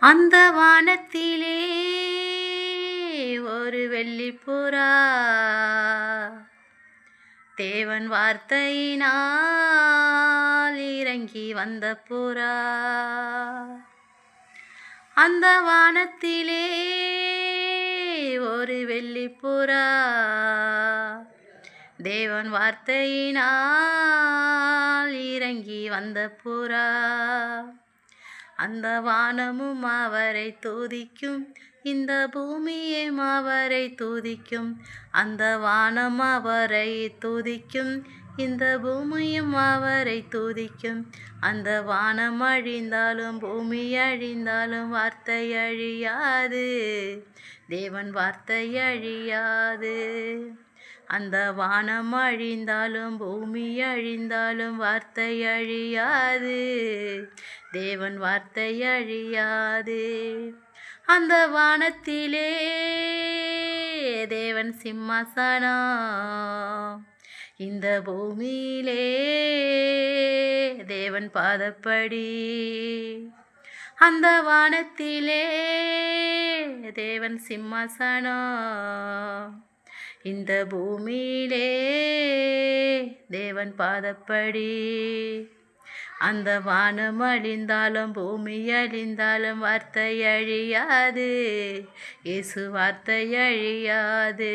அந்த வானத்திலே ஒரு வெள்ளிப்புறா தேவன் வார்த்தையினால் இறங்கி வந்த புறா. அந்த வானத்திலே ஒரு வெள்ளிப்புறா தேவன் வார்த்தையினால் இறங்கி வந்த புறா. அந்த வானமும் அவரை துதிக்கும். இந்த பூமியும் அவரை துதிக்கும். அந்த வானம் அவரை துதிக்கும். இந்த பூமியும் அவரை துதிக்கும். அந்த வானம் அழிந்தாலும் பூமி அழிந்தாலும் வார்த்தை அழியாது. தேவன் வார்த்தை அழியாது. அந்த வானம் அழிந்தாலும் பூமி அழிந்தாலும் வார்த்தை அழியாது. தேவன் வார்த்தை அழியாது. அந்த வானத்திலே தேவன் சிம்மாசனம். இந்த பூமியிலே தேவன் பாதப்படி. அந்த வானத்திலே தேவன் சிம்மாசனம் இந்த பூமியிலே தேவன் பாதப்படி. அந்த வானம் அழிந்தாலும் பூமி அழிந்தாலும் வார்த்தை அழியாது. இயேசு வார்த்தை அழியாது.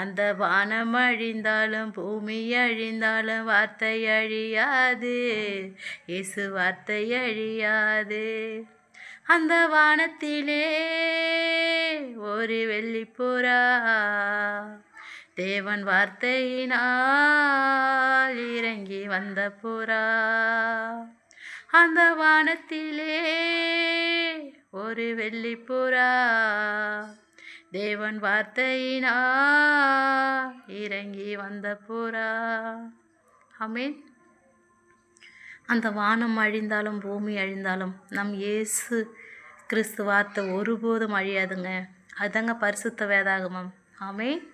அந்த வானம் அழிந்தாலும் பூமி அழிந்தாலும் வார்த்தை அழியாது. இயேசு வார்த்தை அழியாது. அந்த வானத்திலே ஒரு வெள்ளிப்புறா தேவன் வார்த்தையினால் இறங்கி வந்த புறா அந்த வானத்திலே ஒரு வெள்ளிப்புறா தேவன் வார்த்தையினா இறங்கி வந்த புறா. ஆமென். அந்த வானம் அழிந்தாலும் பூமி அழிந்தாலும் நம் இயேசு கிறிஸ்து வார்த்தை ஒருபோதும் அழியாதுங்க. அதுதாங்க பரிசுத்த வேதாகமம். ஆமென்.